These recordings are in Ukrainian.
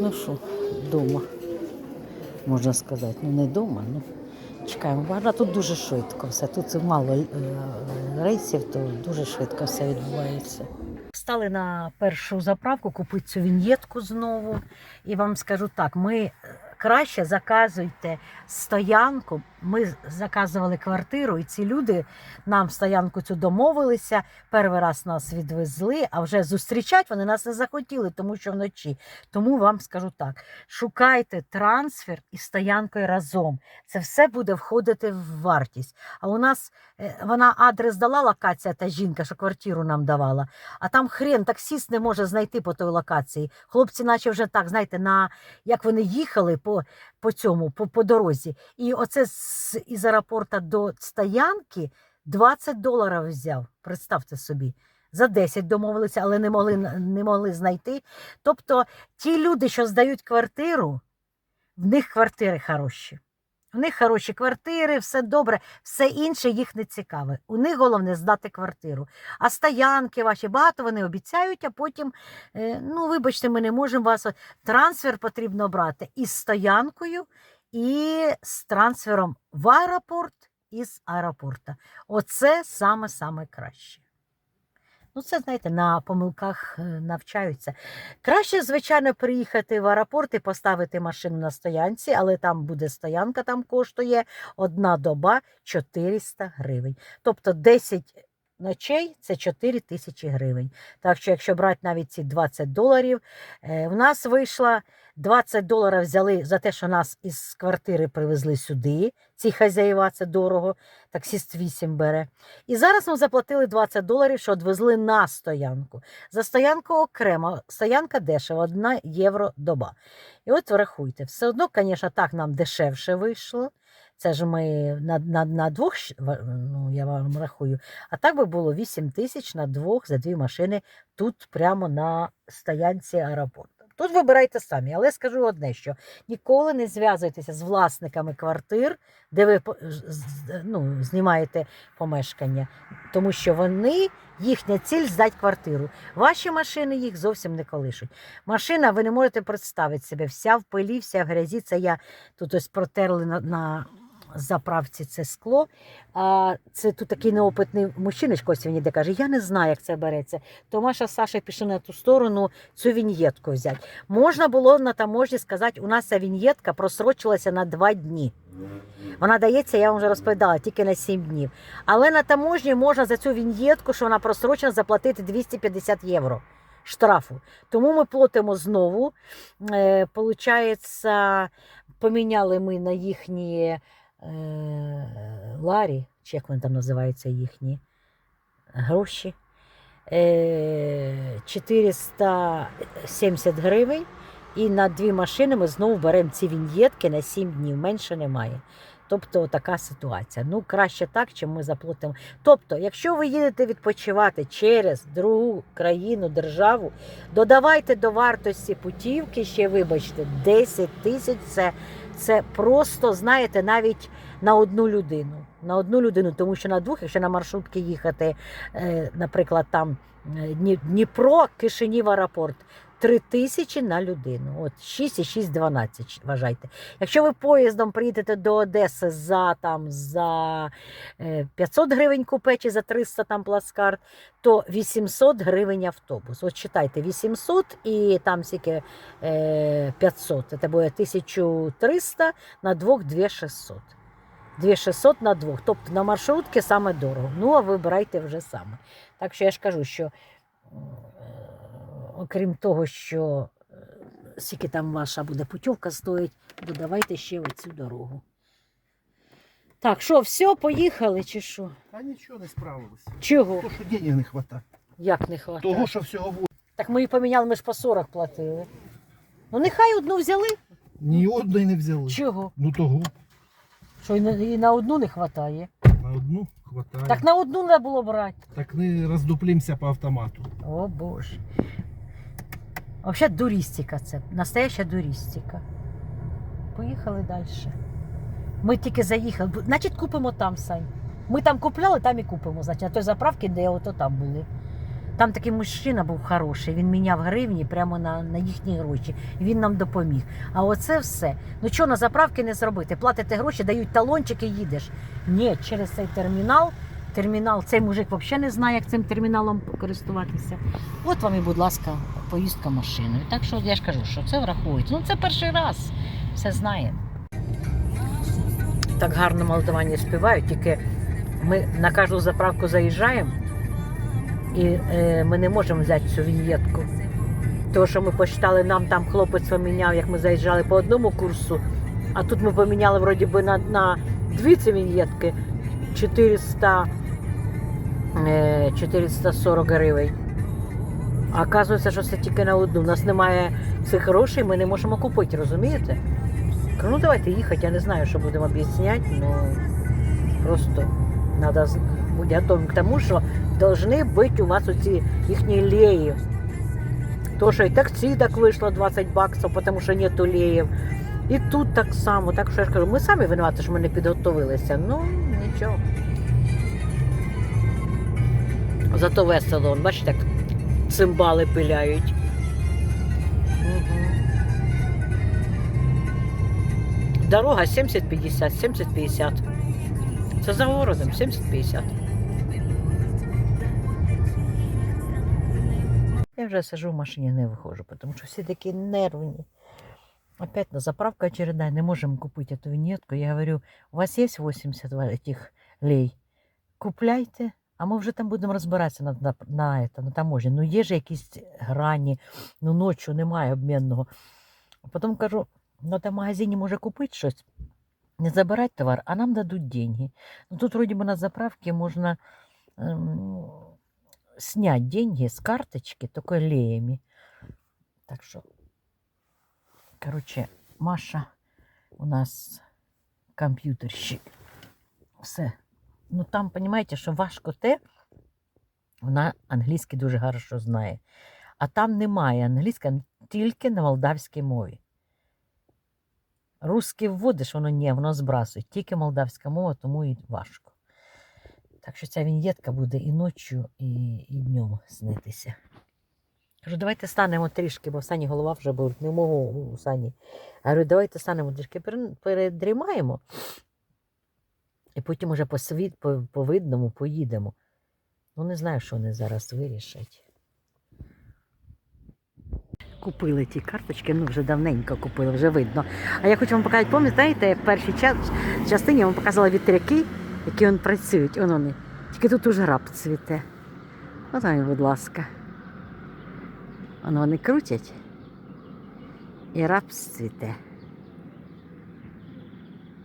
Ну що, вдома, можна сказати. Ну не вдома, ну чекаємо. Вона тут дуже швидко все. Тут мало е, рейсів, то дуже швидко все відбувається. Стали на першу заправку купити цю віньєтку знову. І вам скажу так: ми краще заказуйте стоянку. Ми заказували квартиру, і ці люди нам стоянку цю домовилися. Перший раз нас відвезли, а вже зустрічати вони нас не захотіли, тому що вночі. Тому вам скажу так: шукайте трансфер і стоянкою разом. Це все буде входити в вартість. А у нас е, вона адрес дала локація, та жінка, що квартиру нам давала. А там хрен таксіст не може знайти по той локації. Хлопці, наче вже так, знаєте, на як вони їхали по, по цьому, по, по дорозі. І оце з, із аеропорта до стоянки 20 доларів взяв. Представте собі. За 10 домовилися, але не могли, не могли знайти. Тобто ті люди, що здають квартиру, в них квартири хороші. У них хороші квартири, все добре, все інше їх не цікаве. У них головне здати квартиру. А стоянки ваші багато вони обіцяють, а потім, е, ну, вибачте, ми не можемо вас. Трансфер потрібно брати із стоянкою, і з трансфером в аеропорт і з аеропорта. Оце саме-саме краще. Ну, це, знаєте, на помилках е, навчаються. Краще, звичайно, приїхати в аеропорт і поставити машину на стоянці, але там буде стоянка, там коштує одна доба 400 гривень. Тобто 10 ночей це 4 тисячі гривень. Так що, якщо брати навіть ці 20 доларів, е, в нас вийшло 20 доларів взяли за те, що нас із квартири привезли сюди. Ці хазяїва, це дорого, таксіст 8 бере. І зараз ми заплатили 20 доларів, що відвезли на стоянку. За стоянку окремо, стоянка дешева, 1 євро доба. І от врахуйте, все одно, звісно, так нам дешевше вийшло. Це ж ми на, на, на двох, ну, я вам рахую. А так би було 8 тисяч на двох за дві машини тут прямо на стоянці аеропорту. Тут вибирайте самі, але скажу одне, що ніколи не зв'язуйтеся з власниками квартир, де ви ну, знімаєте помешкання, тому що вони, їхня ціль здати квартиру. Ваші машини їх зовсім не колишуть. Машина, ви не можете представити себе, вся в пилі, вся в грязі. Це я тут ось протерли на, на заправці це скло. А це тут такий неопитний мужчиночка, ось він іде каже, я не знаю, як це береться. То Маша з Саша пішли на ту сторону цю віньєтку взяти. Можна було на таможні сказати, у нас ця віньєтка просрочилася на два дні. Вона дається, я вам вже розповідала, тільки на 7 днів. Але на таможні можна за цю віньєтку, що вона просрочена, заплатити 250 євро штрафу. Тому ми платимо знову. Е, Получається, поміняли ми на їхні ларі, чи як вони там називаються їхні гроші. Е, 470 гривень. І на дві машини ми знову беремо ці віньєтки на 7 днів, менше немає. Тобто така ситуація. Ну, краще так, чим ми заплатимо. Тобто, якщо ви їдете відпочивати через другу країну, державу, додавайте до вартості путівки ще, вибачте, 10 тисяч це, це просто, знаєте, навіть на одну людину. На одну людину, тому що на двох, якщо на маршрутки їхати, е, наприклад, там е, Дніпро, Кишинів аеропорт. 3 тисячі на людину. От 6 і 6, 12, вважайте. Якщо ви поїздом приїдете до Одеси за, там, за е, 500 гривень купе чи за 300 там плацкарт, то 800 гривень автобус. От читайте, 800 і там скільки е, 500. Це буде 1300 на двох 2600. 2600 на двох. Тобто на маршрутки саме дорого. Ну, а вибирайте вже саме. Так що я ж кажу, що е, окрім того, що е, скільки там ваша буде путівка стоїть, додавайте ще оцю дорогу. Так, що, все, поїхали чи що? Та нічого не справилися. Чого? То, що денег не вистачає. Як не хватає? Того, що всього було. Так ми її поміняли, ми ж по 40 платили. Ну нехай одну взяли. Ні одної не взяли. Чого? Ну того. Що і на, і на одну не вистачає. На одну хватає. Так на одну треба було брати. Так не роздуплімося по автомату. О Боже. Взагалі дурістика це. Настояща дурістика. Поїхали далі. Ми тільки заїхали. Значить, купимо там, Сань. Ми там купляли, там і купимо. Значить, на той заправці, де ото там були. Там такий мужчина був хороший, він міняв гривні прямо на, на їхні гроші. Він нам допоміг. А оце все. Ну що на заправки не зробити? Платите гроші, дають талончик і їдеш. Ні, через цей термінал. Термінал, цей мужик взагалі не знає, як цим терміналом користуватися. От вам і, будь ласка, поїздка машиною. Так що я ж кажу, що це врахується. Ну це перший раз, все знає. Так гарно молдавані співають, тільки ми на кожну заправку заїжджаємо, і е, ми не можемо взяти цю віньєтку. Тому що ми посчитали, нам там хлопець поміняв, як ми заїжджали по одному курсу, а тут ми поміняли вроді би на, на дві ці віньєтки 400, е, 440 гривень. А оказується, що це тільки на одну. У нас немає цих грошей, ми не можемо купити, розумієте? Ну давайте їхати, я не знаю, що будемо об'ясняти, ну просто треба бути готовим к тому, що повинні бути у вас оці їхні леї. То, що і таксі так вийшло 20 баксів, тому що нету леїв. І тут так само. Так що я ж кажу, ми самі винуваті, що ми не підготовилися. Ну, нічого. Зато весело, он, бачите, як цимбали пиляють. Угу. Дорога 70-50, 70-50. Це за городом 70-50. Я вже сижу в машині, не виходжу, тому що всі такі нервні. Опять на заправка очередная, не можем купить эту винетку. Я говорю, у вас 80 ва- этих лей? Купляйте, а ми вже там будемо розбиратися на, на, на, это, на таможні. Ну є ж якісь грані, ну ночі немає обмінного. А Потім кажу, ну там в магазині може купити щось, не забирати товар, а нам дадуть деньги. Ну тут вроде бы на заправке можно ем, снять деньги с карточки, только леями. Так що, короче, Маша у нас комп'ютерщик. Все. Ну там, понимаете, що важко те, вона англійський дуже хорошо знає. А там немає англійська тільки на молдавській мові. Русський вводиш, воно ні, воно збрасує. Тільки молдавська мова, тому і важко. Так що ця віньєтка буде і ночі, і, і днем снитися. Кажу, давайте станемо трішки, бо в Сані голова вже болить, не можу у Сані. Я говорю, давайте станемо трішки, передрімаємо, і потім уже по, світ, по, по видному поїдемо. Ну, не знаю, що вони зараз вирішать. Купили ті карточки, ну вже давненько купили, вже видно. А я хочу вам показати, пам'ятаєте, в першій час, частині я вам показала вітряки, які он працюють. Он вони. Тільки тут уже раб цвіте. От вони, будь ласка. Воно вони крутять. І рапс цвіте.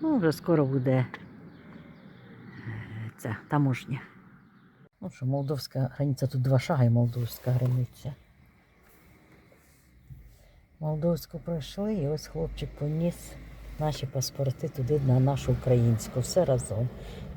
Ну, вже скоро буде е, ця таможня. Ну що, молдовська границя, тут два шаги і молдовська границя. Молдовську пройшли, і ось хлопчик поніс наші паспорти туди на нашу українську. Все разом.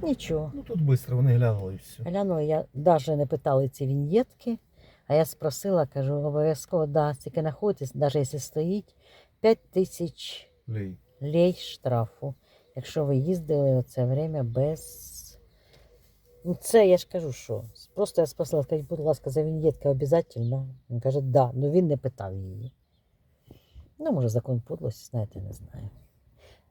Нічого. Ну тут швидко, вони глянули і все. Глянула, я навіть не питала ці віньєтки, а я спросила, кажу, обов'язково, да, тільки знаходитесь, навіть якщо стоїть, 5 тисяч Лей. лей штрафу, якщо ви їздили оце время без. Ну, це я ж кажу, що. Просто я спросила, скажіть, будь ласка, за віньєтка обов'язково? Він каже, да, ну він не питав її. Ну, може, закон подлості, знаєте, не знаю.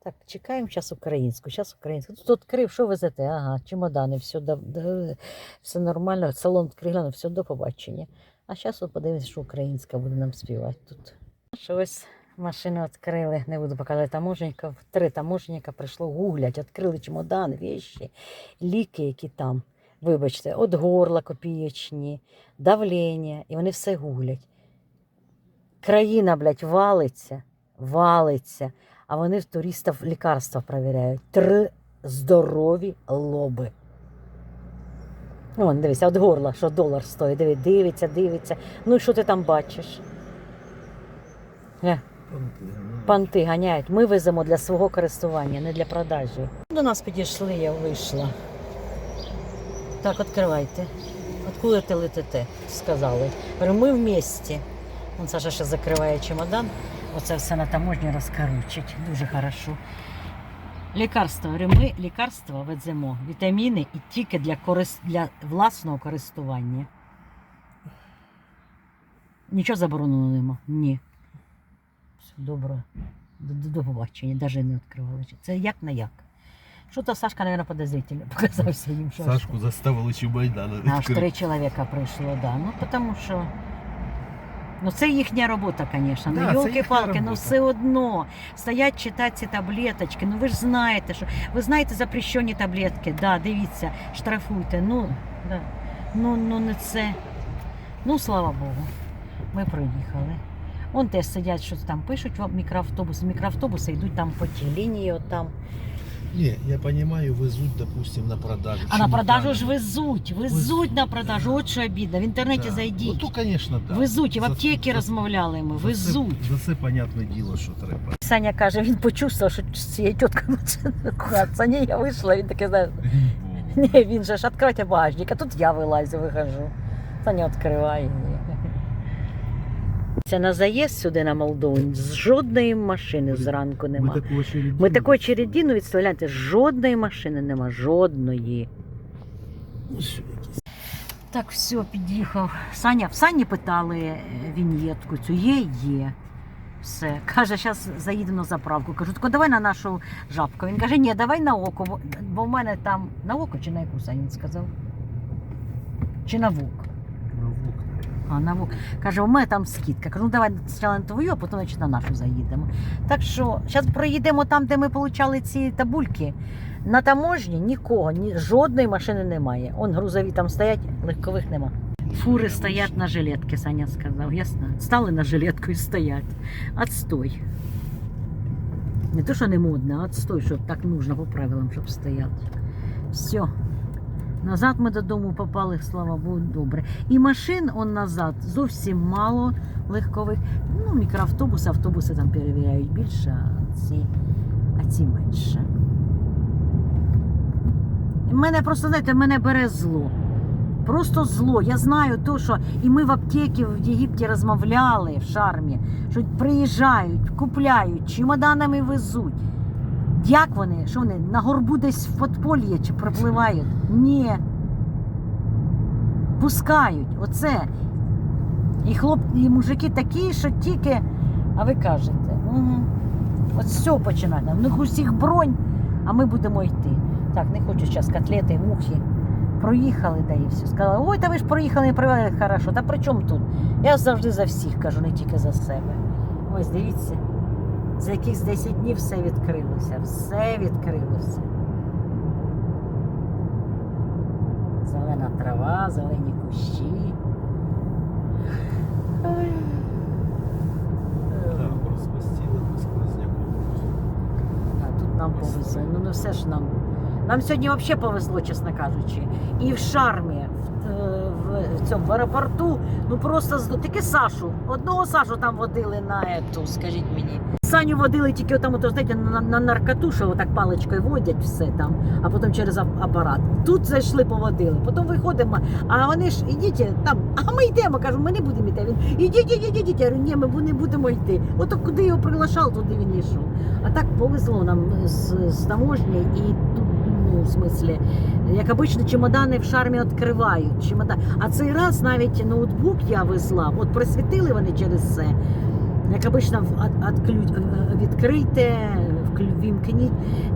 Так, чекаємо зараз українську, зараз українську. Тут відкрив, що везете? Ага, чемодани, все, до, до, все нормально, салон відкрили, все, до побачення. А зараз подивимося, що українська буде нам співати тут. Що ось машину відкрили, не буду показувати таможенників. Три таможенника прийшло гуглять, відкрили чемодан, вещі, ліки, які там. Вибачте, от горла копієчні, давлення, і вони все гуглять. Країна, блядь, валиться, валиться, а вони в туристів лікарства перевіряють. Три здорові лоби. Вон, дивися, от горла, що долар стоїть. Диви, дивиться, дивиться. Ну і що ти там бачиш? Е, Панти ганяють. Ми веземо для свого користування, не для продажі. До нас підійшли, я вийшла. Так, відкривайте. Откуда ти летите? Сказали. Ми в місті. Вон Саша ще закриває чемодан. Оце все на таможні розкорочить. Дуже хорошо. Лікарства. Ми лікарства веземо, вітаміни і тільки для, корис... для власного користування. Нічого забороненого нема. Ні. Все добре. До, до, до побачення, навіть не відкривали. Це як на як. Що то Сашка, мабуть, подозрительно показався їм. Що Сашку заставили чи Чубайдана Аж три чоловіка прийшло, да. Ну, тому що. Ну, це їхня робота, звісно. Да, ну, йолки-палки, ну все одно. Стоять читати ці таблеточки. Ну ви ж знаєте, що. Ви знаєте запрещені таблетки. Да, дивіться, штрафуйте. Ну, да. ну, ну не це. Ну, слава Богу. Ми проїхали. Вон теж сидять, щось там пишуть в мікроавтобуси. Мікроавтобуси йдуть там по тій лінії, от там. Не, я понимаю, везуть, допустим, на продажу. А на продажу ж везуть, везуть Везуть. на продажу. От що обідно. В інтернеті Да. зайдіть. Ну, то, конечно, да. Везуть, і в аптеки за- розмовляли ми, за це- везуть. За це, понятне діло, що треба. Саня каже, він почувствував, що з цією тіткою це Ні, я вийшла, він таке знає. Ні, він же ж відкрити багажник, а тут я вилазю, вихожу. Саня відкриває. Це на заїзд сюди на Молдову. Жодної машини зранку Ми нема. таку. Ми такої чередину відставляєте, жодної машини нема, жодної. Так, все, під'їхав. Саня, в Сані питали е, віньєтку цю. Є, є. Все. Каже, зараз заїдемо на заправку. Кажу, так давай на нашу жабку. Він каже, ні, давай на око, бо в мене там на око чи на яку Саня сказав? Чи на вук? На вук, А, на вук. Каже, у мене там скидка. Кажу, ну давай спочатку на твою, а потім значить, на нашу заїдемо. Так що зараз проїдемо там, де ми отримали ці табульки. На таможні нікого, ні, жодної машини немає. Он грузові там стоять, легкових нема. Фури стоять на жилетки, Саня сказав, ясно? Стали на жилетку і стоять. Отстой. Не то, що не модно, а отстой, що так нужно по правилам, щоб стояти. Все. Назад ми додому попали, слава Богу, добре. І машин он назад зовсім мало легкових. Ну, мікроавтобуси, автобуси там перевіряють більше, а ці, а ці менше. Мене просто, знаєте, мене бере зло. Просто зло. Я знаю то, що і ми в аптеці в Єгипті розмовляли в шармі, що приїжджають, купляють, чемоданами везуть. Як вони? Що вони на горбу десь в подпольє чи пропливають? Ні. Пускають. Оце. І хлоп, і мужики такі, що тільки. А ви кажете, угу. от все починає. В них усіх бронь, а ми будемо йти. Так, не хочу зараз котлети, мухи. Проїхали, да і все. Сказали, ой, та ви ж проїхали, не привели хорошо. Та при чому тут? Я завжди за всіх кажу, не тільки за себе. Ось дивіться, за якихось 10 днів все відкрилося. Все відкрилося. Зелена трава, зелені кущі. А тут нам повезло. Ну не все ж нам. Нам сьогодні взагалі повезло, чесно кажучи. І в шармі, в, е, в, в цьому в аеропорту, ну просто тільки Сашу. Одного Сашу там водили на ету, скажіть мені. Саню водили тільки там, ото, знаєте, на, на наркоту, що отак паличкою водять все там, а потім через апарат. Тут зайшли, поводили. Потім виходимо, а вони ж ідіть там, а ми йдемо. Кажу, ми не будемо йти. Він ідіть, ідіть, ідіть. Я говорю, ні, ми не будемо йти. Ото куди його приглашав, туди він йшов. А так повезло нам з, з таможні і тут, ну, в смислі, як обично, чемодани в шармі відкривають. Чемодан. А цей раз навіть ноутбук я везла, от присвітили вони через це. Як обично, отклю- е, відкрийте, вімкніть.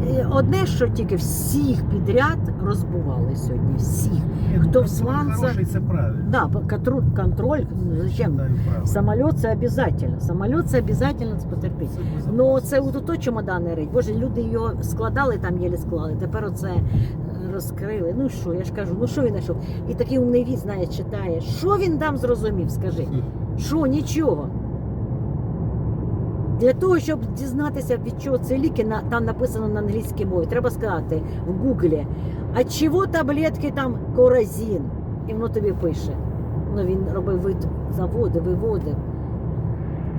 Е, Одне, що тільки всіх підряд розбували сьогодні. Всіх. Ні, Хто ну, в сланцах-. Да, контроль, ну, зачем? Самоліт це обов'язково. Самоліт це обов'язково потерпіть. Ну, це от ото чемодани рить. Боже, люди його складали там, єлі склали. Тепер оце е, розкрили. Ну що, я ж кажу, ну що він знайшов? І такий умний віз, знає, читає. Що він там зрозумів? Скажи. Що, нічого. Для того, щоб дізнатися, від чого це ліки, на- там написано на англійській мові, треба сказати в гуглі, а чого таблетки там коразін? І воно тобі пише. Ну, він робив вид заводи, виводив.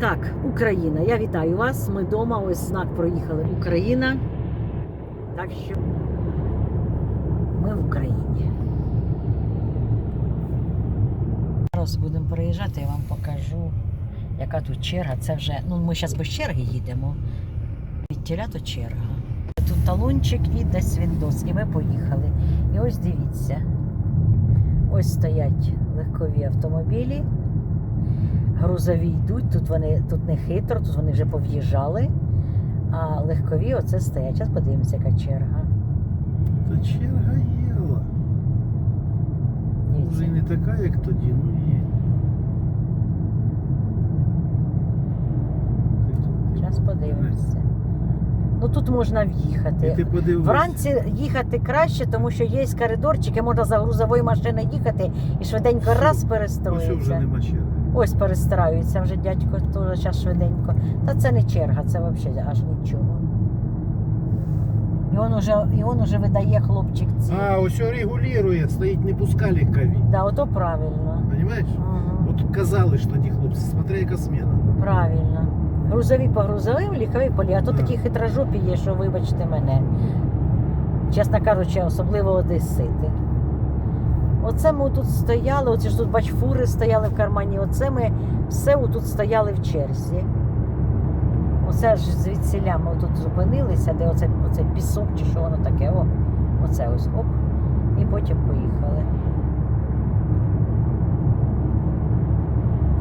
Так, Україна, я вітаю вас. Ми вдома, ось знак проїхали Україна. Так що ми в Україні. Зараз будемо переїжджати, я вам покажу, яка тут черга. Це вже, ну ми зараз без черги їдемо. Від тіля то черга. Тут талончик і десь Віндос, і ми поїхали. І ось дивіться. Ось стоять легкові автомобілі. грузові йдуть, тут вони тут не хитро, тут вони вже пов'їжджали. А легкові оце стоять. Зараз подивимося, яка черга. Та черга і Дивіться. не така, як тоді, ну є. Зараз подивимося. Ну тут можна в'їхати. ти подивись. Вранці їхати краще, тому що є коридорчики, можна за грузовою машиною їхати і швиденько раз Ось вже нема черги. Ось перестраюється вже дядько теж час швиденько. Та це не черга, це взагалі аж нічого. І він уже, і він уже видає хлопчик ці. А, ось регулює, стоїть не пускали легкові. Да, ото правильно. Понимаешь? Ага, От казали ж тоді хлопці, смотря яка смена. правильно. Грузові по грузовим, лікові полі. А то такі хитрожопі є, що вибачте мене. Чесно кажучи, особливо одесити. Оце ми тут стояли, оці ж тут бач, фури стояли в кармані. Оце ми все тут стояли в черзі. Оце ж звідсіля ми тут зупинилися, де оце, оце пісок чи що воно таке. О, оце ось оп. І потім поїхали.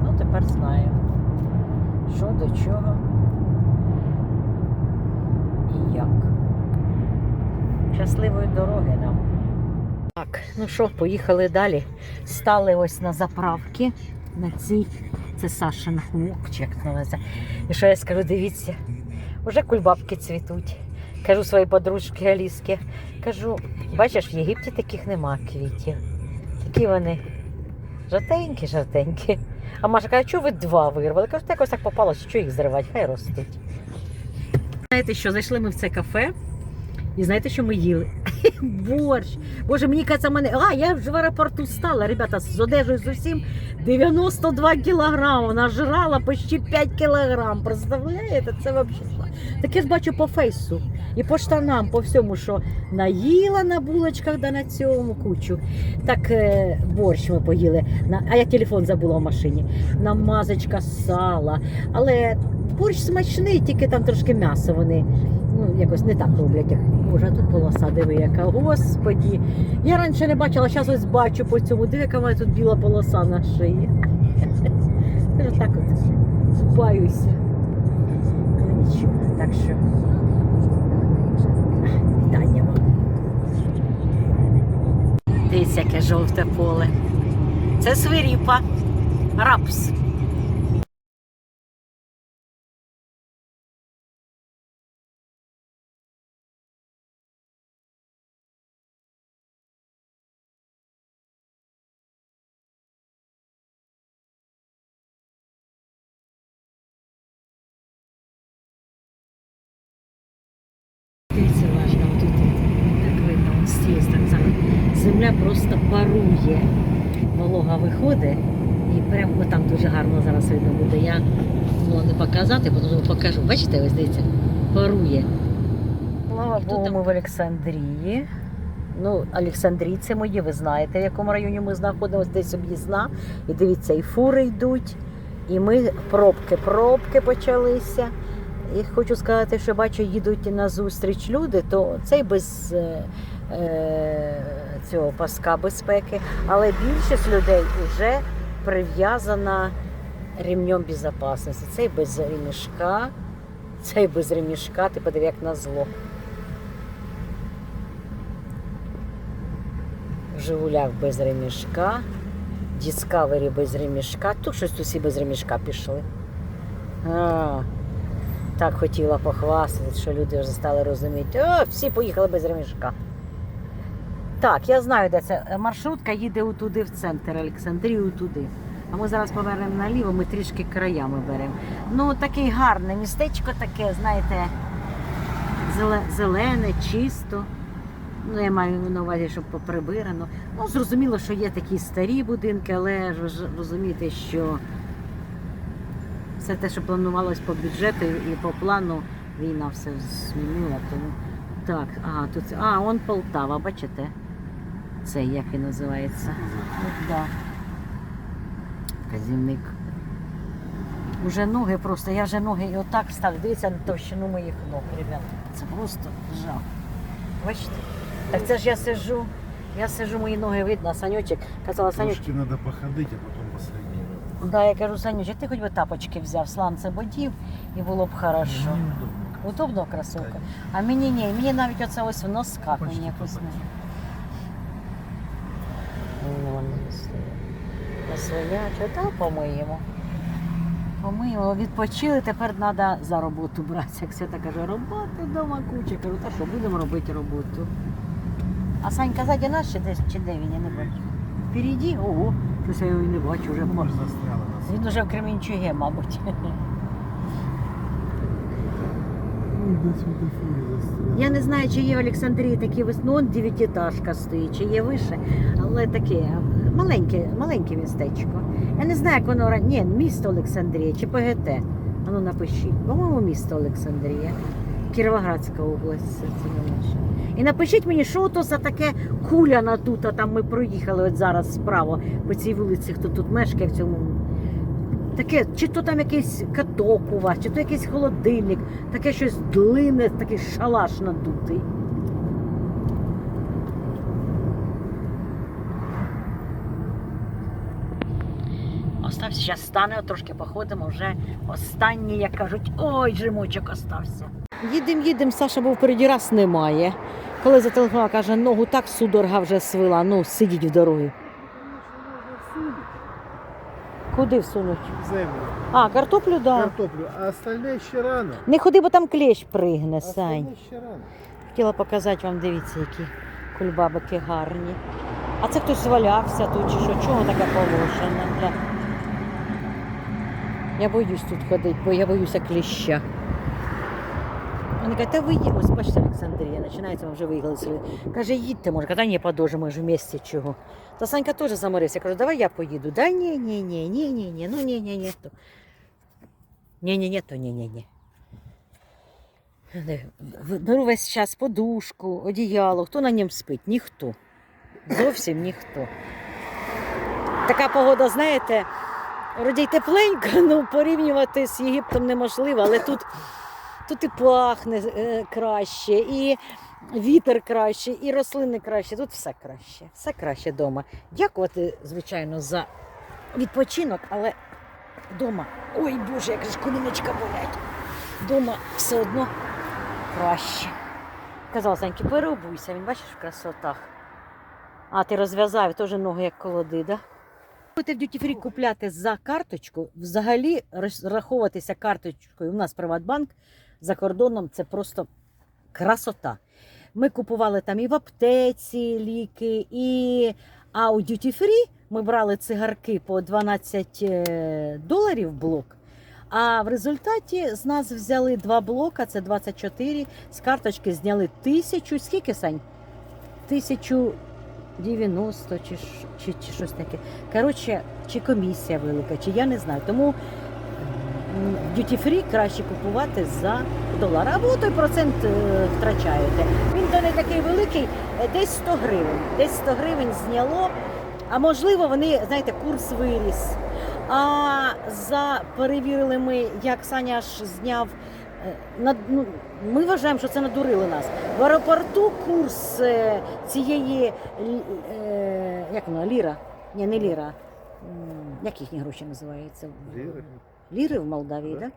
Ну, тепер знаю. Що до чого і як. Щасливої дороги нам. Так, ну що, поїхали далі. Стали ось на заправки. На цій. Це Сашин хмук, чи як називається. І що я скажу, дивіться, вже кульбабки цвітуть. Кажу своїй подружці Аліске, кажу, бачиш, в Єгипті таких нема квітів. Такі вони жовтенькі, жовтенькі. А Маша каже, чого ви два вирвали? Кажу, якось так попалося, що їх зривати, хай ростуть. Знаєте що, зайшли ми в це кафе, і знаєте, що ми їли? Борщ. Боже, мені кажеться, мене. А, я вже в аеропорту стала, ребята, з одежею з усім 92 кілограми. Нажрала почти 5 кілограм. Представляєте? Це взагалі. Таке ж бачу по фейсу. І по штанам, по всьому, що наїла на булочках да на цьому кучу. Так е, борщ ми поїли. А я телефон забула в машині. Намазочка сала. Але борщ смачний, тільки там трошки м'ясо вони ну, якось не так роблять. Як, Боже, тут полоса, диви, яка. Господі. Я раніше не бачила, зараз ось бачу по цьому. Диви, яка мене тут біла полоса на шиї. Так от купаюся. Ну нічого, так що. Вітання вам. Дивіться, яке жовте поле. Це свиріпа. Рапс. Волога виходить і прямо там дуже гарно зараз видно буде. Я ну, не показати, бо тут покажу. Бачите, ось дивіться, парує. Слава Богу, ми в Олександрії. Ну, Олександрійці мої, ви знаєте, в якому районі ми знаходимося, десь об'їзна. І дивіться, і фури йдуть, і ми пробки, пробки почалися. І хочу сказати, що бачу, їдуть на зустріч люди, то цей без е, е, цього паска безпеки, але більшість людей вже прив'язана ремнем безпечності. Цей без ремішка, цей без ремішка, ти подиви, як на зло. Жигулях без ремішка, Discovery без ремішка. Тут щось усі без ремішка пішли. А, так хотіла похвастати, що люди вже стали розуміти. О, всі поїхали без ремішка. Так, я знаю, де це. Маршрутка їде туди в центр Олександрію туди. А ми зараз повернемо наліво, ми трішки краями беремо. Ну, таке гарне містечко таке, знаєте, зелене, чисто. Ну, я маю на увазі, щоб поприбирано. Ну, зрозуміло, що є такі старі будинки, але ж розумієте, що все те, що планувалось по бюджету і по плану, війна все змінила. Тому так, ага, тут а, он Полтава, бачите? Це як він називається? Да. Казівник. Уже ноги просто, я вже ноги і отак стали. Дивіться на товщину моїх ног, ребят. Це просто жах. Бачите? Так це ж я сижу. Я сижу, мої ноги видно, а Санючек казала, Санючек, Трошки треба походити, а потім посередині. Да, я кажу, Санюч, ти хоч би тапочки взяв, сланце бодів, і було б хорошо. Мені удобно. Удобно кросовка? А мені ні, мені навіть оце ось в носках мені якось не. тапочки. Ну, вони Посвоячу, та помиємо. Помиємо, відпочили, тепер треба за роботу братися. Як Свята каже, роботи вдома куча. Кажу, та що, будемо робити роботу. А Санька ззаді нас чи десь чи де він, я не бачу. Впереді, ого, щось я його і не бачу вже. Ж. Він уже в Кременчугі, мабуть. На. Я не знаю, чи є в Олександрії такі вис... ну, он дев'ятиэтажка стоїть, чи є вище, але таке маленьке, маленьке містечко. Я не знаю, як воно Ні, місто Олександрія чи ПГТ. А ну напишіть. По-моєму, місто Олександрія. Кіровоградська область. Це, це не наша. І напишіть мені, що то за таке куля надута, там ми проїхали от зараз справа по цій вулиці, хто тут мешкає в цьому. Таке, чи то там якийсь каток у вас, чи то якийсь холодильник, таке щось длинне, такий шалаш надутий. Остався, зараз стане, трошки походимо, вже останній, як кажуть, ой, жимочок остався. Їдем, їдем, Саша був впереді раз немає. Коли зателефонувала, каже, ногу так судорога вже свила, ну сидіть в дорогі. Куди всунуть? Землю, А, картоплю, да. картоплю, а остальне ще рано. Не ходи, бо там клещ пригне, Сань. Остальне ще рано. Хотіла показати вам, дивіться, які кульбабики гарні. А це хтось звалявся тут чи що? Чого таке полошене? Я боюсь тут ходити, бо я боюся кліща. Вони кажуть, та ви є. Ось бачите, Олександрія, починається, ми вже виїхали сюди. Каже, їдьте, може, та ні, подоже, ми ж в місті чого. Та Санька теж заморився. Кажу, давай я поїду. Да ні, ні, ні, ні, ні, ні, ну ні, ні, ні. То. Ні, ні, ні, то ні, ні, ні. Беру весь час подушку, одіяло. Хто на ньому спить? Ніхто. Зовсім ніхто. Така погода, знаєте, вроді тепленько, ну порівнювати з Єгиптом неможливо, але тут, тут і пахне е, краще, і вітер краще, і рослини краще. Тут все краще. Все краще вдома. Дякувати, звичайно, за відпочинок, але вдома. Ой Боже, як ж коліночка болять. Вдома все одно краще. Казала Саньки, переобуйся, він бачиш в красотах. А, ти розв'язав, теж ноги як колоди, да? Будете в дюті фрі купляти за карточку, взагалі розраховуватися карточкою. У нас Приватбанк за кордоном це просто красота. Ми купували там і в аптеці ліки, і а у дюті фрі ми брали цигарки по 12 е, доларів блок. А в результаті з нас взяли два блока, це 24, з карточки зняли тисячу. Скільки Сань? Тисячу 90 чи, чи, чи щось таке. Коротше, чи комісія велика, чи я не знаю. Тому в duty free краще купувати за долар. Або той процент е, втрачаєте. Він то не такий великий, е, десь 100 гривень. Десь 100 гривень зняло. А можливо, вони, знаєте, курс виріс. А за перевірили ми, як Саня ж зняв. Е, над- ну, ми вважаємо, що це надурили нас. В аеропорту курс е, цієї е, як вона, ліра? Ні, не ліра. Як їхні гроші називаються? Ліри. Ліри в Молдавії, так?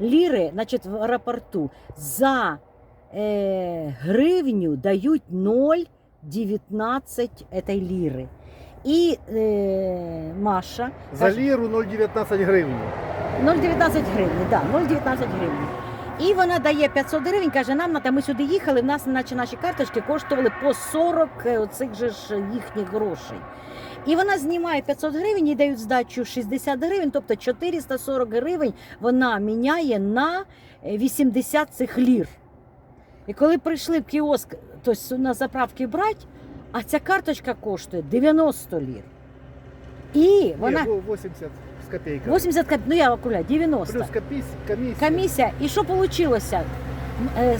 Да? Ліри, значить, в аеропорту за е, гривню дають 0,19 этой ліри. І е, Маша За каже, ліру 0,19 гривень. 0,19 гривень, да, 0,19 гривень. І вона дає 500 гривень, каже, нам надо, ми сюди їхали, в нас наче наші карточки коштували по 40 е, оцих же ж їхніх грошей. І вона знімає 500 гривень, їй дають здачу 60 гривень, тобто 440 гривень вона міняє на е, 80 цих лір. І коли прийшли в кіоск, тобто на заправки брати, а ця карточка коштує 90 лір. І вона Ні, 80 з копійками. 80, коп- ну я окуляю, 90. Плюс копійсь, комісія. Комісія. І що вийшло?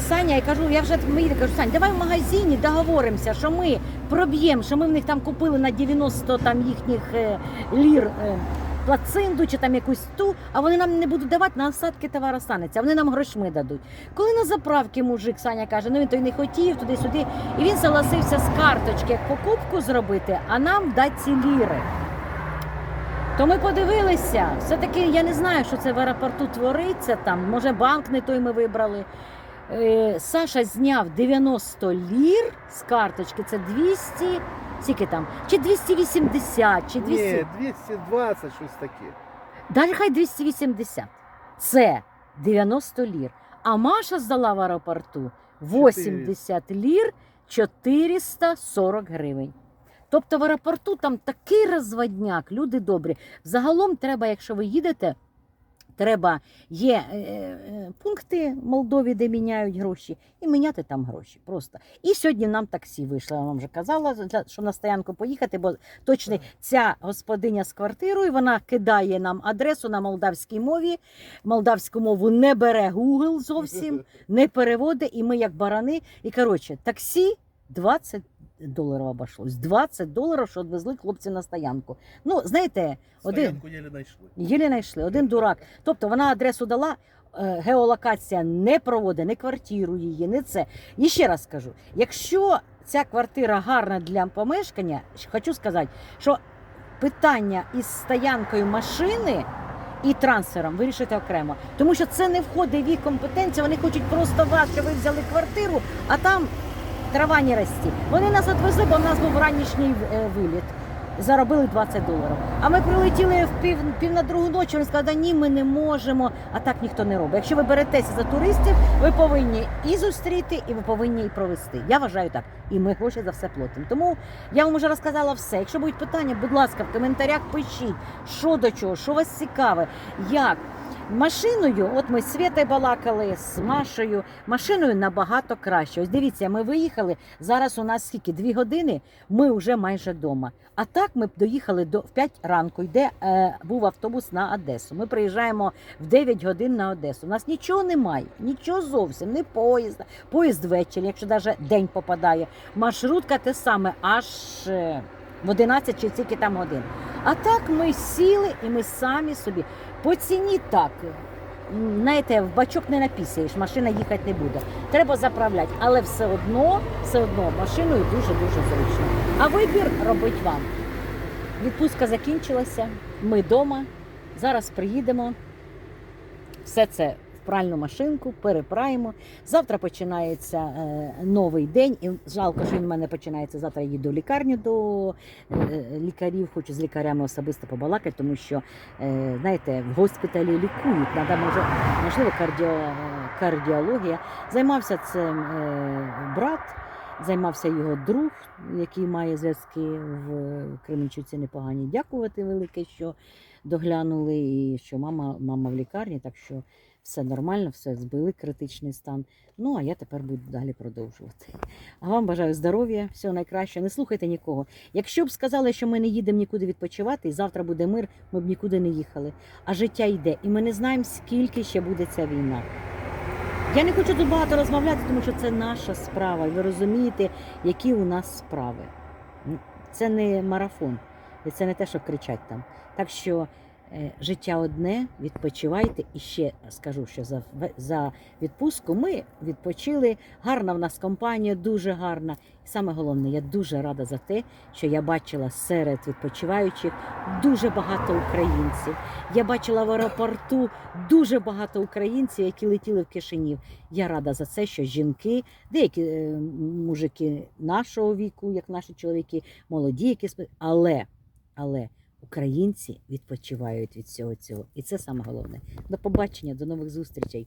Саня, я кажу, я вже ми кажу, Сань, давай в магазині договоримося, що ми проб'ємо, що ми в них там купили на 90 там їхніх е, лір е, плацинду чи там якусь ту, а вони нам не будуть давати на осадки товар останеться, вони нам грошми дадуть. Коли на заправки мужик Саня каже, ну він той не хотів туди-сюди, і він согласився з карточки як покупку зробити, а нам дати ці ліри. То ми подивилися. Все-таки я не знаю, що це в аеропорту твориться там. Може, банк не той ми вибрали. Е, Саша зняв 90 лір з карточки. Це 200, скільки там? Чи 280, чи 200. Ні, 220, щось таке. Далі хай 280. Це 90 лір. А Маша здала в аеропорту 80 лір 440 гривень. Тобто в аеропорту там такий розводняк, люди добрі. Загалом треба, якщо ви їдете, треба є е, е, пункти в Молдові, де міняють гроші, і міняти там гроші. Просто. І сьогодні нам таксі вийшло. Я вам вже казала, що на стоянку поїхати, бо точно ця господиня з квартирою вона кидає нам адресу на молдавській мові. Молдавську мову не бере Google зовсім, не переводить, і ми як барани. І коротше, таксі 20 доларів обійшлось. 20 доларів, що відвезли хлопці на стоянку. Ну, знаєте, один. Стоянку єлі знайшли. Єлі знайшли, один дурак. Тобто вона адресу дала, е, геолокація не проводить, не квартиру її, не це. І ще раз скажу: якщо ця квартира гарна для помешкання, хочу сказати, що питання із стоянкою машини. І трансфером вирішити окремо, тому що це не входить в їх компетенцію. Вони хочуть просто вас, що ви взяли квартиру, а там трава не рості. Вони нас відвезли, бо в нас був ранішній е, виліт. Заробили 20 доларів. А ми прилетіли в пів, пів на другу ночі. Вони сказали, «Да ні, ми не можемо. А так ніхто не робить. Якщо ви беретеся за туристів, ви повинні і зустріти, і ви повинні і провести. Я вважаю так. І ми гроші за все платимо. Тому я вам вже розказала все. Якщо будуть питання, будь ласка, в коментарях пишіть, що до чого, що вас цікаве, як. Машиною, от ми з Світою балакали з Машею. Машиною набагато краще. Ось дивіться, ми виїхали. Зараз у нас скільки? Дві години. Ми вже майже вдома. А так ми доїхали до в 5 ранку. Йде е, був автобус на Одесу. Ми приїжджаємо в 9 годин на Одесу. У нас нічого немає, нічого зовсім, не поїзда. Поїзд ввечері, якщо навіть день попадає. Маршрутка те саме, аж е, в 11 чи тільки там годин. А так ми сіли і ми самі собі по ціні так. Знаєте, в бачок не напісяєш, машина їхати не буде. Треба заправляти, але все одно, все одно машиною дуже-дуже зручно. А вибір робить вам. Відпустка закінчилася, ми вдома. Зараз приїдемо. Все це пральну машинку, перепраємо. Завтра починається е, новий день. І жалко, що він в мене починається. Завтра я їду в лікарню до е, лікарів. Хочу з лікарями особисто побалакати, тому що е, знаєте, в госпіталі лікують. Надо, може, можливо, кардіо, кардіологія. Займався цим е, брат. Займався його друг, який має зв'язки в Кременчуці непогані. Дякувати велике, що доглянули, і що мама, мама в лікарні, так що все нормально, все збили критичний стан. Ну а я тепер буду далі продовжувати. А вам бажаю здоров'я, всього найкращого. Не слухайте нікого. Якщо б сказали, що ми не їдемо нікуди відпочивати, і завтра буде мир, ми б нікуди не їхали. А життя йде, і ми не знаємо, скільки ще буде ця війна. Я не хочу тут багато розмовляти, тому що це наша справа. Ви розумієте, які у нас справи. Це не марафон, і це не те, що кричать там. Так що життя одне, відпочивайте. І ще скажу, що за, за відпустку ми відпочили. Гарна в нас компанія, дуже гарна. І саме головне, я дуже рада за те, що я бачила серед відпочиваючих дуже багато українців. Я бачила в аеропорту дуже багато українців, які летіли в Кишинів. Я рада за це, що жінки, деякі е, мужики нашого віку, як наші чоловіки, молоді, які але, але українці відпочивають від всього цього. І це саме головне. До побачення, до нових зустрічей.